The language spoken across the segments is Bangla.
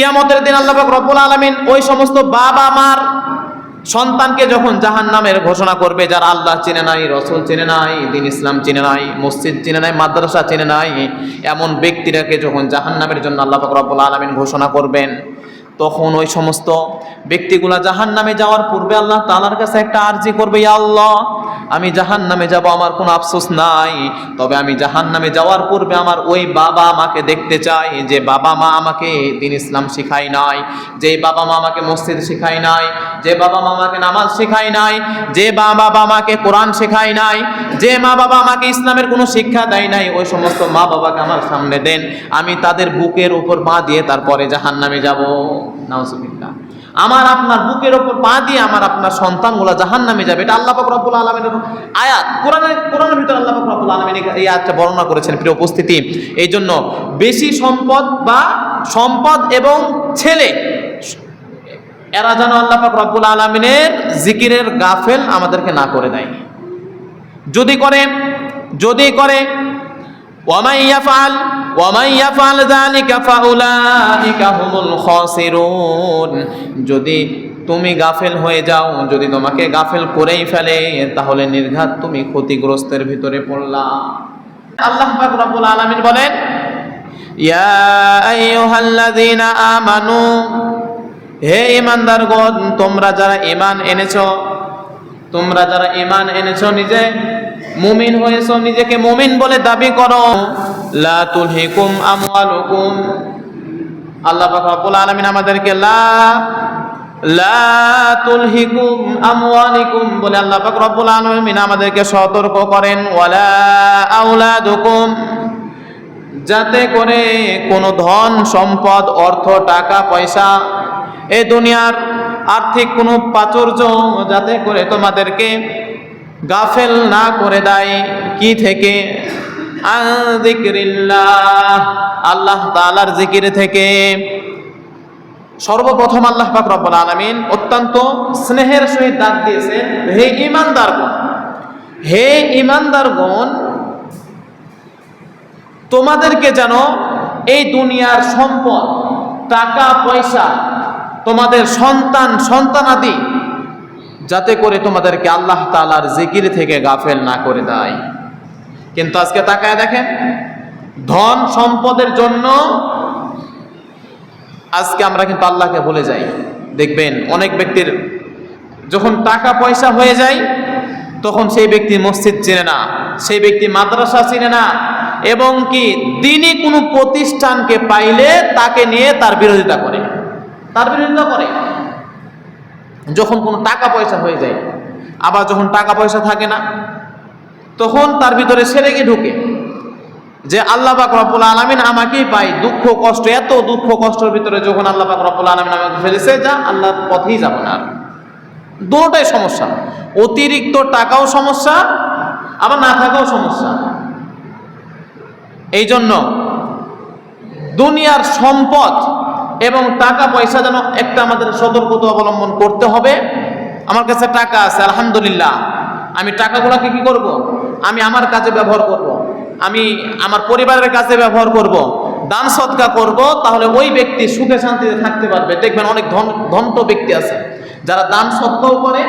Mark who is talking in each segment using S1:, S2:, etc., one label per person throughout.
S1: কিয়ামতের দিন আল্লাহ রব্বুল আলামিন ওই সমস্ত বাবা মার সন্তানকে যখন জাহান নামের ঘোষণা করবে, যারা আল্লাহ চিনে নাই, রসুল চিনে নাই, দিন ইসলাম চিনে নাই, মসজিদ চিনে নাই, মাদ্রাসা চিনে নাই, এমন ব্যক্তিরাকে যখন জাহান নামের জন্য আল্লাহ রব্বুল আলামিন ঘোষণা করবেন তখন ওই সমস্ত ব্যক্তিগুলা জাহান নামে যাওয়ার পূর্বে আল্লাহ তালার কাছে একটা আর্জি করবে আল্লাহ, আমি জাহান নামে যাব, আমার কোনো আফসোস নাই। তবে আমি জাহান নামে যাওয়ার পূর্বে আমার ওই বাবা আমাকে দেখতে চাই, যে বাবা মা আমাকে দিন ইসলাম শিখাই নাই, যে বাবা মা আমাকে মসজিদ শিখাই নাই, যে বাবা মা আমাকে নামাজ শিখাই নাই, যে মা বাবা আমাকে কোরআন শেখায় নাই, যে মা বাবা আমাকে ইসলামের কোনো শিক্ষা দেয় নাই, ওই সমস্ত মা বাবাকে আমার সামনে দেন। আমি তাদের বুকের উপর পা দিয়ে তারপরে জাহান নামে যাব। নাউজুবিল্লাহ। আমার আপনার বুকের ওপর পা দিয়ে আমার আপনার সন্তানগুলো জাহান নামে যাবে। এটা আল্লাহ রব্বুল আলমিনের আয়াত। কোরআনের কোরআনের ভিতরে আল্লাহ রব্বুল আলমিন এই আয়াতটা বর্ণনা করেছেন প্রিয় উপস্থিতি। এই জন্য বেশি সম্পদ বা সম্পদ এবং ছেলে, এরা যেন আল্লাহ রব্বুল আলমিনের জিকিরের গাফেল আমাদেরকে না করে দেয়। যদি করে যদি করে ওয়ামাই ইয়াফাল ওয়ামাই ইয়াফাল যালিকা ফাউলাইকা হুমুল খাসিরুন। যদি তুমি গাফেল হয়ে যাও, যদি তোমাকে গাফেল করেই ফেলে, তাহলে নির্ঘাত তুমি ক্ষতিগ্রস্তের ভিতরে পড়লা। আল্লাহ পাক রব্বুল আলামিন বলেন, ইয়া আইয়ুহাল্লাযীনা আমানু, হে ইমানদারগণ তোমরা যারা ইমান এনেছো, তোমরা যারা ইমান এনেছো নিজে মুমিন হয়েছো, নিজেকে মুমিন বলে দাবি করো। লা তুলহিকুম আমওয়ালুকুম। আল্লাহ পাক রব্বুল আলামিন আমাদেরকে লা লা তুলহিকুম আমওয়ালিকুম বলে আল্লাহ পাক রব্বুল আলামিন আমাদেরকে সতর্ক করেন। ওয়ালা আওলাদুকুম। যাতে করে কোনো ধন, সম্পদ, অর্থ, টাকা, পয়সা এ দুনিয়ার আর্থিক কোনো প্রাচুর্য যাতে করে তোমাদেরকে গাফেল না করে দেয়। কি থেকে? আল্লাহ তাআলার জিকির থেকে। সর্বপ্রথম আল্লাহ পাক রব্বুল আলামিন অত্যন্ত স্নেহের সহিত ডাক দিয়েছেন, হে ঈমানদারগণ হে ঈমানদারগণ তোমাদেরকে যেন এই দুনিয়ার সম্পদ টাকা পয়সা তোমাদের সন্তান, সন্তানাদি যাতে করে তোমাদেরকে আল্লাহ তালার জিকির থেকে গাফেল না করে দেয়। কিন্তু আজকে তাকায় দেখেন, ধন সম্পদের জন্য আজকে আমরা কিন্তু আল্লাহকে ভুলে যাই। দেখবেন অনেক ব্যক্তির যখন টাকা পয়সা হয়ে যায়, তখন সেই ব্যক্তি মসজিদ চেনে না, সেই ব্যক্তি মাদ্রাসা চিনে না, এবং কি দিনই কোনো প্রতিষ্ঠানকে পাইলে তাকে নিয়ে তার বিরোধিতা করে। তার বিরোধিতা করে। যখন কোনো টাকা পয়সা হয়ে যায়, আবার যখন টাকা পয়সা থাকে না, তখন তার ভিতরে সেরেগে ঢুকে। যে আল্লাহ পাক রব্বুল আলামিন আমাকেই পাই দুঃখ, কষ্ট, এত দুঃখ, কষ্টের ভিতরে যখন আল্লাহ পাক রব্বুল আলামিন আমাকে ফেলেছে, যা আল্লাহর পথেই যাব না আর। দুটোটাই সমস্যা। অতিরিক্ত টাকাও সমস্যা, আবার না থাকাও সমস্যা। এই জন্য দুনিয়ার সম্পদ এবং টাকা পয়সা যেন একটা আমাদের সতর্কতা অবলম্বন করতে হবে। আমার কাছে টাকা আছে, আলহামদুলিল্লাহ। আমি টাকাগুলোকে কি করব? আমি আমার কাজে ব্যবহার করব। আমি আমার পরিবারের কাজে ব্যবহার করব। দান সৎকা করব, তাহলে ওই ব্যক্তি সুখে শান্তিতে থাকতে পারবে। দেখবেন অনেক ধন, ধন্ত ব্যক্তি আছে, যারা দান সৎকাও করে,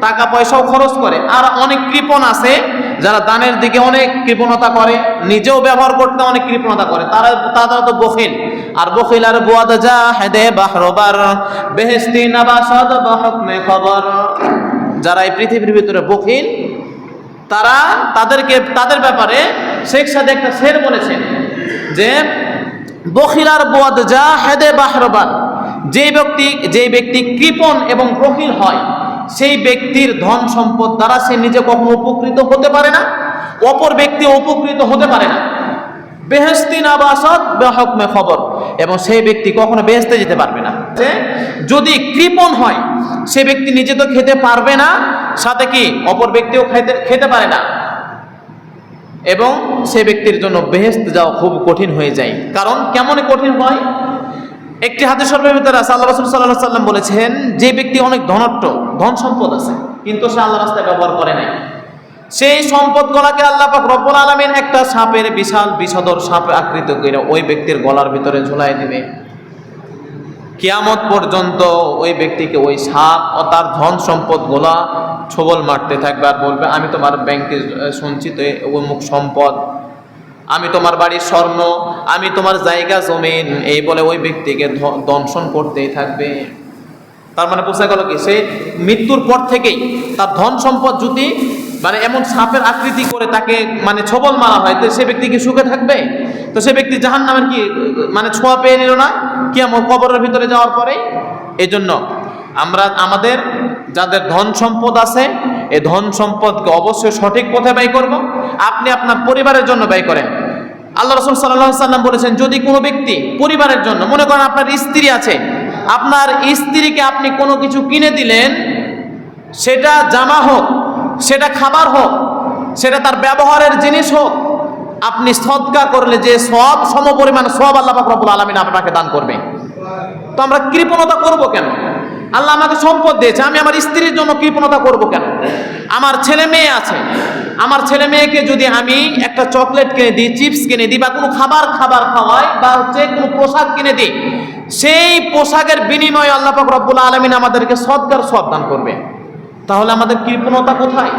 S1: টাকা পয়সাও খরচ করে। আর অনেক কৃপণ আছে, যারা দানের দিকে অনেক কৃপণতা করে, নিজেও ব্যবহার করতে অনেক কৃপণতা করে। তারা তারা তো বখিল। আর বখিলার বুয়াদ যা হেদে বাহরবার বেহেস্তি নাবাসাদ বা হুকমে খবর। যারা এই পৃথিবীর ভিতরে বখিল তারা তাদেরকে, তাদের ব্যাপারে শেখ সাদে একটা শের বলেছেন যে, বখিলার বোয়াদ যা হেদে বাহরবার যে ব্যক্তি যে ব্যক্তি কৃপণ এবং বখিল হয়, সেই ব্যক্তির ধন সম্পদ দ্বারা সে নিজে কখনো উপকৃত হতে পারে না, অপর ব্যক্তি উপকৃত হতে পারে না। বেহেস্তি নাবাসত বেহকমে খবর। এবং সেই ব্যক্তি কখনো বেহেস্তে যেতে পারবে না। যদি কৃপণ হয়, সে ব্যক্তি নিজে তো খেতে পারবে না, সাথে কি অপর ব্যক্তিও খেতে খেতে পারে না? এবং সে ব্যক্তির জন্য বেহেস্ত যাওয়া খুব কঠিন হয়ে যায়। কারণ কেমন কঠিন হয়? একটি হাতে সর্বের ভিতরে আছে, আল্লাহ রসুল সাল্লাহ সাল্লাম বলেছেন, যে ব্যক্তি অনেক ধনট্ট ধন সম্পদ আছে, কিন্তু সে আল্লাহ রাস্তায় ব্যবহার করে নাই। সেই সম্পদ গলাকে আল্লাহ পাক রব্বুল আলমিন একটা সাপের বিশাল বিষদর সাপ আকৃত করে ওই ব্যক্তির গলার ভিতরে ঝুলাই দিবে। কিয়ামত পর্যন্ত ওই ব্যক্তিকে ওই সাপ ও তার ধন সম্পদ গোলা ছবল মারতে থাকবে আর বলবে, আমি তোমার ব্যাংকে সঞ্চিত অমুক সম্পদ। আমি তোমার বাড়ির স্বর্ণ, আমি তোমার জায়গা জমিন। এই বলে ওই ব্যক্তিকে দংশন করতেই থাকবে। তার মানে বোঝা গেল কি? সে মৃত্যুর পর থেকেই তার ধন সম্পদ যদি মানে এমন সাপের আকৃতি করে তাকে মানে ছবল মারা হয়, তো সে ব্যক্তি কি সুখে থাকবে? তো সে ব্যক্তি জাহান নামের কি মানে ছোঁয়া পেয়ে নিল না? কি আমার কবরের ভিতরে যাওয়ার পরে এই জন্য আমরা, আমাদের যাদের ধন সম্পদ আছে এই ধন সম্পদকে অবশ্যই সঠিক পথে ব্যয় করব। আপনি আপনার পরিবারের জন্য ব্যয় করেন। আল্লাহ রসুল সাল্লাহ সাল্লাম বলেছেন, যদি কোনো ব্যক্তি পরিবারের জন্য, মনে করেন আপনার স্ত্রী আছে, আপনার স্ত্রীকে আপনি কোনো কিছু কিনে দিলেন, সেটা জামা হোক সেটা খাবার হোক, সেটা তার ব্যবহারের জিনিস হোক, আপনি সদকা করলে যে সব সমপরিমাণ সব আল্লাহ রব্বুল আলমিন আপনাকে দান করবে। তো আমরা কৃপণতা করব কেন? আল্লাহ আমাকে সম্পদ দিয়েছে, আমি আমার স্ত্রীর জন্য কৃপণতা করব কেন? আমার ছেলে মেয়ে আছে, আমার ছেলে মেয়েকে যদি আমি একটা চকলেট কিনে দিই, চিপস কিনে দিই, বা কোনো খাবার খাবার খাওয়াই, বা হচ্ছে কোনো পোশাক কিনে দিই, সেই পোশাকের বিনিময়ে আল্লাহ রব্বুল আলমিন আমাদেরকে সৎকার সব দান করবে। তাহলে আমাদের কৃপণতা কোথায়?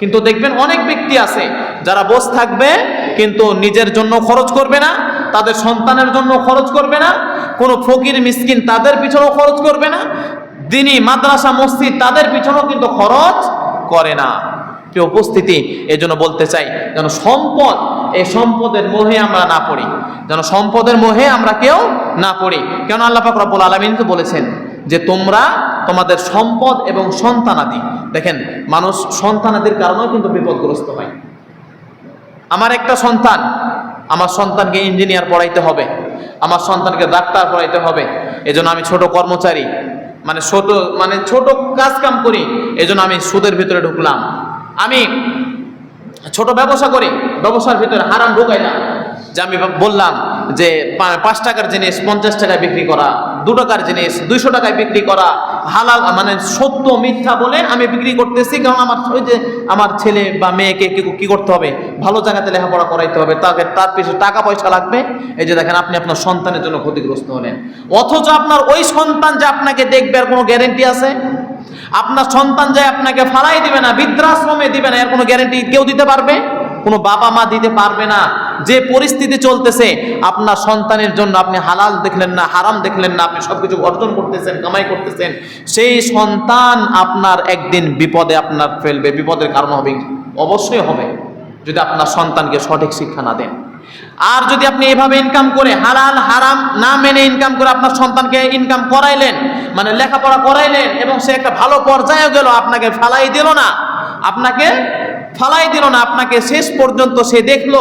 S1: কিন্তু দেখবেন অনেক ব্যক্তি আছে যারা বস থাকবে, কিন্তু নিজের জন্য খরচ করবে না, তাদের সন্তানের জন্য খরচ করবে না, কোনো ফকির, মিসকিন তাদের পিছনেও খরচ করবে না, দিনী, মাদ্রাসা, মসজিদ তাদের পিছনেও কিন্তু খরচ করে না। উপস্থিতি? এই জন্য বলতে চাই, যেন সম্পদ, এই সম্পদের মোহে আমরা না পড়ি। যেন সম্পদের মোহে আমরা কেউ না পড়ি। কেন আল্লাহ পাক আলমিন তো বলেছেন যে তোমরা তোমাদের সম্পদ এবং সন্তানাদি। দেখেন, মানুষ সন্তানাদির কারণেও কিন্তু বিপদগ্রস্ত হয়। আমার একটা সন্তান, আমার সন্তানকে ইঞ্জিনিয়ার পড়াইতে হবে, আমার সন্তানকে ডাক্তার পড়াইতে হবে, এজন্য আমি ছোট কর্মচারী মানে ছোট মানে ছোট কাজ কাম করি, এজন্য আমি সুদের ভিতরে ঢুকলাম। আমি ছোট ব্যবসা করি, ব্যবসার ভিতরে হারাম ঢুকাইলাম, যে আমি বললাম যে পাঁচ টাকার জিনিস, পঞ্চাশ টাকায় বিক্রি করা, দু টাকার জিনিস, দুইশো টাকায় বিক্রি করা, হালাল মানে সত্য, মিথ্যা বলে আমি বিক্রি করতেছি, কারণ আমার ওই যে আমার ছেলে বা মেয়েকে কি করতে হবে? ভালো জায়গাতে লেখাপড়া করাইতে হবে, তাকে তার পিছনে টাকা পয়সা লাগবে। এই যে দেখেন, আপনি আপনার সন্তানের জন্য ক্ষতিগ্রস্ত হলেন। অথচ আপনার ওই সন্তান যে আপনাকে দেখবে আর কোনো গ্যারেন্টি আছে? আপনার সন্তান যে আপনাকে ফালাই দিবে না, বৃদ্ধাশ্রমে দিবে না, এর কোনো গ্যারেন্টি কেউ দিতে পারবে? কোনো বাবা মা দিতে পারবে না। যে পরিস্থিতি চলতেছে, আপনার সন্তানের জন্য আপনি হালাল দেখলেন না, হারাম দেখলেন না, আপনি সবকিছু অর্জন করতেছেন, কামাই করতেছেন, সেই সন্তান আপনার একদিন বিপদে আপনার ফেলবে। বিপদের কারণ হবে অবশ্যই হবে, যদি আপনার সন্তানকে সঠিক শিক্ষা না দেন। আর যদি আপনি এভাবে ইনকাম করে হালাল, হারাম না মেনে ইনকাম করে আপনার সন্তানকে ইনকাম করাইলেন মানে লেখাপড়া করাইলেন এবং সে একটা ভালো পর্যায়ে গেল, আপনাকে ফালাই দিল না, আপনাকে ফালাই দিল না, আপনাকে শেষ পর্যন্ত সে দেখল,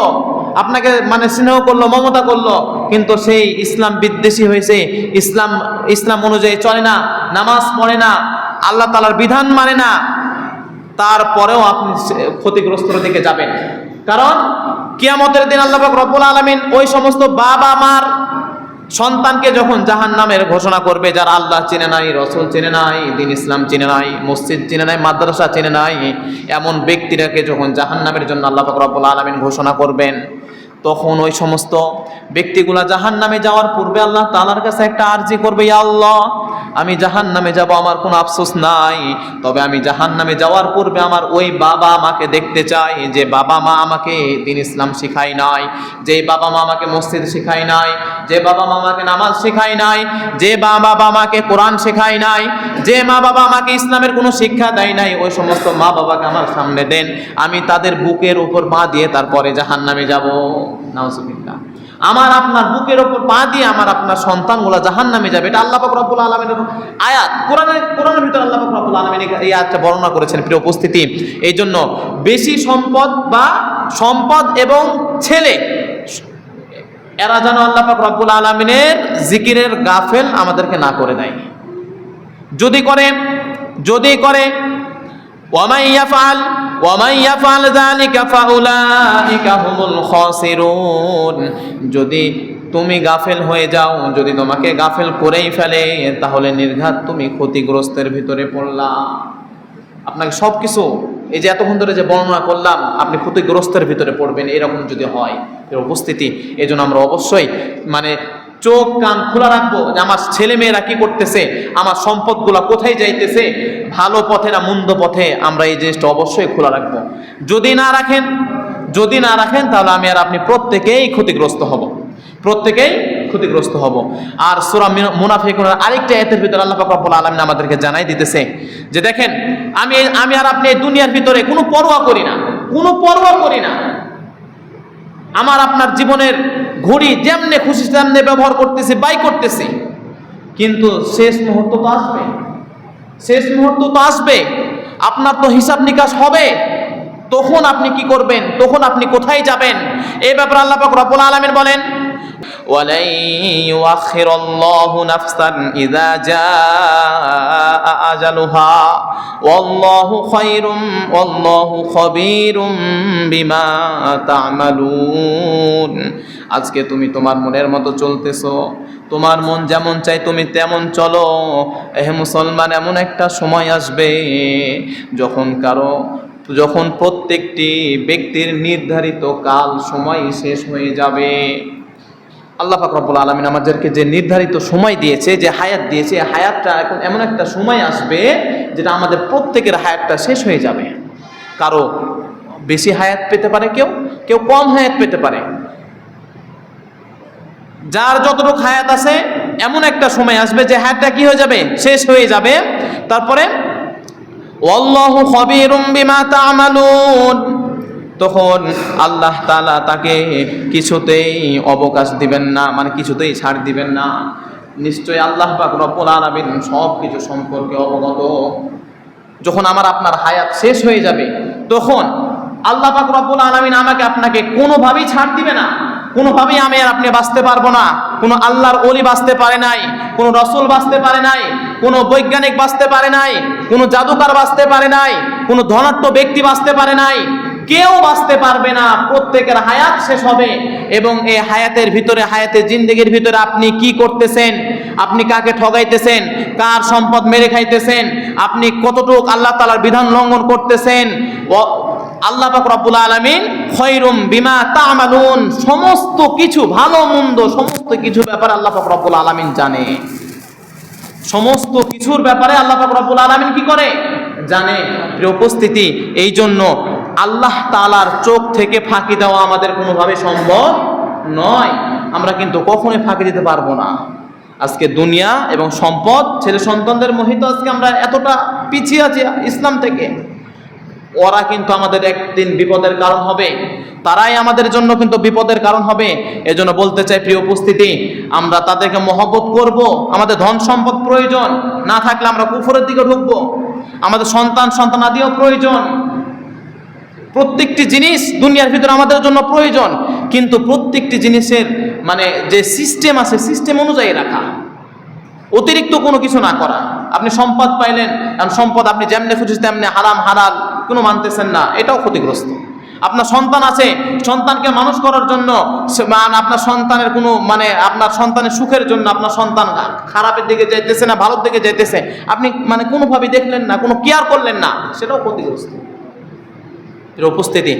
S1: আপনাকে মানে স্নেহ করল, মমতা করল, কিন্তু সেই ইসলাম বিদ্বেষী হয়েছে, ইসলাম ইসলাম অনুযায়ী চলে না, নামাজ পড়ে না, আল্লাহ তালার বিধান মানে না, তারপরেও আপনি ক্ষতিগ্রস্তর দিকে যাবেন। কারণ কিয়ামতের দিন আল্লাহ রব্বুল আলামিন ওই সমস্ত বাবা মার সন্তানকে যখন জাহান নামের ঘোষণা করবে, যার আল্লাহ চিনে নাই, রসুল চিনে নাই দিন ইসলাম চিনে নাই, মসজিদ চিনে নাই, মাদ্রাসা চিনে নাই, এমন ব্যক্তিরাকে যখন জাহান নামের জন্য আল্লাহ ফকরাবুল আলমিন ঘোষণা করবেন, তখন ওই সমস্ত ব্যক্তিগুলা জাহান নামে যাওয়ার পূর্বে আল্লাহ তালার কাছে একটা আর্জি করবে আল্লাহ আমি জাহান নামে যাব, আমার কোনো আফসোস নাই। তবে আমি জাহান নামে যাওয়ার পূর্বে আমার ওই বাবা মাকে দেখতে চাই, যে বাবা মা আমাকে দিন ইসলাম শিখাই নাই, যে বাবা মা আমাকে মসজিদ শিখাই নাই, যে বাবা মা আমাকে নামাজ শেখায় নাই, যে মা বাবা আমাকে কোরআন শেখায় নাই, যে মা বাবা আমাকে ইসলামের কোনো শিক্ষা দেয় নাই, ওই সমস্ত মা বাবাকে আমার সামনে দেন। আমি তাদের বুকের উপর পা দিয়ে তারপরে জাহান নামে যাব। নাউজুবিল্লাহ। আমার আপনার বুকের ওপর পা দিয়ে আমার আপনার সন্তানগুলো জাহান নামে যাবে। এটা আল্লাহ রব্বুল আলমিনের আয়াত। কোরআনের কোরআনের ভিতরে আল্লাহ রব্বুল আলমিন এই আয়াতটা বর্ণনা করেছেন প্রিয় উপস্থিতি। এই জন্য বেশি সম্পদ বা সম্পদ এবং ছেলে, এরা যেন আল্লাহ পাক রব্বুল আলমিনের জিকিরের গাফেল আমাদেরকে না করে দেয়। যদি করে যদি করে ওয়ামাই ইয়াফআল ওয়ামাই ইয়াফআল যালিকা যদি তুমি গাফেল হয়ে যাও, যদি তোমাকে গাফেল করেই ফেলে, তাহলে নির্ঘাত তুমি ক্ষতিগ্রস্তের ভিতরে পড়লা। আপনাকে সব কিছু এই যে এতক্ষণ ধরে যে বর্ণনা করলাম, আপনি ক্ষতিগ্রস্তের ভিতরে পড়বেন, এরকম যদি হয়, এর উপস্থিতি এই জন্য আমরা অবশ্যই মানে চোখ, কান খোলা রাখব যে আমার ছেলে মেয়েরা কি করতেছে, আমার সম্পদগুলো কোথায় যাইতেছে, ভালো পথে না মন্দ পথে আমরা এই জিনিসটা অবশ্যই খোলা রাখব। যদি না রাখেন, যদি না রাখেন, তাহলে আমি আর আপনি প্রত্যেকেই ক্ষতিগ্রস্ত হব। প্রত্যেকেই ক্ষতিগ্রস্ত হব। আর সুরা মুনাফিকুনের আরেকটা এতের ভিতরে আল্লাহ রব্বুল আলামিন আমাদেরকে জানাই দিতেছে যে দেখেন, আমি আমি আর আপনি এই দুনিয়ার ভিতরে কোনো পরোয়া করি না, কোনো পরোয়া করি না। আমার আপনার জীবনের ঘড়ি যেমনে খুশি তেমনে ব্যবহার করতেছি, বাই করতেছি। কিন্তু শেষ মুহূর্ত তো আসবে। শেষ মুহূর্ত তো আসবে। আপনার তো হিসাব নিকাশ হবে। তখন আপনি কি করবেন? তখন আপনি কোথায় যাবেন? এ ব্যাপারে আল্লাহ রব্বুল আলামিন বলেন ولن يؤخر الله نفسا إذا جاء أجلها والله خير والله خبير بما تعملون আজকে তুমি তোমার মনের মতো চলতেছো তোমার মন যেমন চাই তুমি তেমন চলো এ মুসলমান এমন একটা সময় আসবে যখন কারো যখন প্রত্যেকটি ব্যক্তির নির্ধারিত কাল সময় শেষ হয়ে যাবে আল্লাহ পাক রব্বুল আলমিন আমাদেরকে যে নির্ধারিত সময় দিয়েছে, যে হায়াত দিয়েছে হায়াতটা এখন এমন একটা সময় আসবে যেটা আমাদের প্রত্যেকের হায়াতটা শেষ হয়ে যাবে। কারও বেশি হায়াত পেতে পারে কেউ কেউ কম হায়াত পেতে পারে। যার যতটুকু হায়াত আছে, এমন একটা সময় আসবে যে হায়াতটা কি হয়ে যাবে? শেষ হয়ে যাবে। তারপরে, ওয়াল্লাহু খবীরুম বিমা তা'মালুন। তখন আল্লাহ তালা তাকে কিছুতেই অবকাশ দিবেন না মানে কিছুতেই ছাড় দিবেন না। নিশ্চয়ই আল্লাহ পাক রব্বুল আলামিন সব কিছু সম্পর্কে অবগত। যখন আমার আপনার হায়াত শেষ হয়ে যাবে, তখন আল্লাহ পাক রব্বুল আলামিন আমাকে আপনাকে কোনোভাবেই ছাড় দিবে না। কোনোভাবেই আমি আর আপনি বাঁচতে পারব না। কোনো আল্লাহর অলি বাঁচতে পারে নাই, কোনো রসুল বাঁচতে পারে নাই, কোনো বৈজ্ঞানিক বাঁচতে পারে নাই, কোনো জাদুকার বাঁচতে পারে নাই, কোনো ধনাঢ্য ব্যক্তি বাঁচতে পারে নাই। কেউ বাঁচতে পারবে না, প্রত্যেকের হায়াত শেষ হবে। এবং এই হায়াতের ভিতরে হায়াতের জিন্দগির ভিতরে আপনি কি করতেছেন? আপনি কাকে ঠগাইতেছেন? কার সম্পদ মেরে খাইতেছেন? আপনি কতটুক আল্লাহ তালার বিধান লঙ্ঘন করতেছেন? আল্লাহ পাক আলামিন খৈরুম বিমা তা'মালুন, সমস্ত কিছু, ভালো, মন্দ, সমস্ত কিছু ব্যাপারে আল্লাহ পাক আলামিন জানে। সমস্ত কিছুর ব্যাপারে আল্লাহ পাক আলামিন কি করে? জানে। উপস্থিতি এই জন্য আল্লাহ তাআলার চোখ থেকে ফাঁকি দেওয়া আমাদের কোনোভাবে সম্ভব নয়। আমরা কিন্তু কখনোই ফাঁকি দিতে পারব না। আজকে দুনিয়া এবং সম্পদ, ছেলে সন্তানদের মোহিত আজকে আমরা এতটা পিছিয়ে আছি ইসলাম থেকে। ওরা কিন্তু আমাদের একদিন বিপদের কারণ হবে। তারাই আমাদের জন্য কিন্তু বিপদের কারণ হবে। এজন্য বলতে চাই, প্রিয় উপস্থিতি, আমরা তাদেরকে মহব্বত করব। আমাদের ধন সম্পদ প্রয়োজন। না থাকলে আমরা কুফরের দিকে ঢুকবো। আমাদের সন্তান সন্তান আদিও প্রয়োজন। প্রত্যেকটি জিনিস দুনিয়ার ভিতরে আমাদের জন্য প্রয়োজন, কিন্তু প্রত্যেকটি জিনিসের মানে যে সিস্টেম আছে সিস্টেম অনুযায়ী রাখা। অতিরিক্ত কোনো কিছু না করা। আপনি সম্পদ পাইলেন, কারণ সম্পদ আপনি যেমনি খুঁজছেন তেমনি হারাম হারাল কোনো মানতেছেন না, এটাও ক্ষতিগ্রস্ত। আপনার সন্তান আছে, সন্তানকে মানুষ করার জন্য মানে আপনার সন্তানের কোনো মানে আপনার সন্তানের সুখের জন্য আপনার সন্তান খারাপের দিকে যাইতেছে না, ভালোর দিকে যাইতেছে। আপনি মানে কোনোভাবেই দেখলেন না, কোনো কেয়ার করলেন না, সেটাও ক্ষতিগ্রস্ত। উপস্থিতি।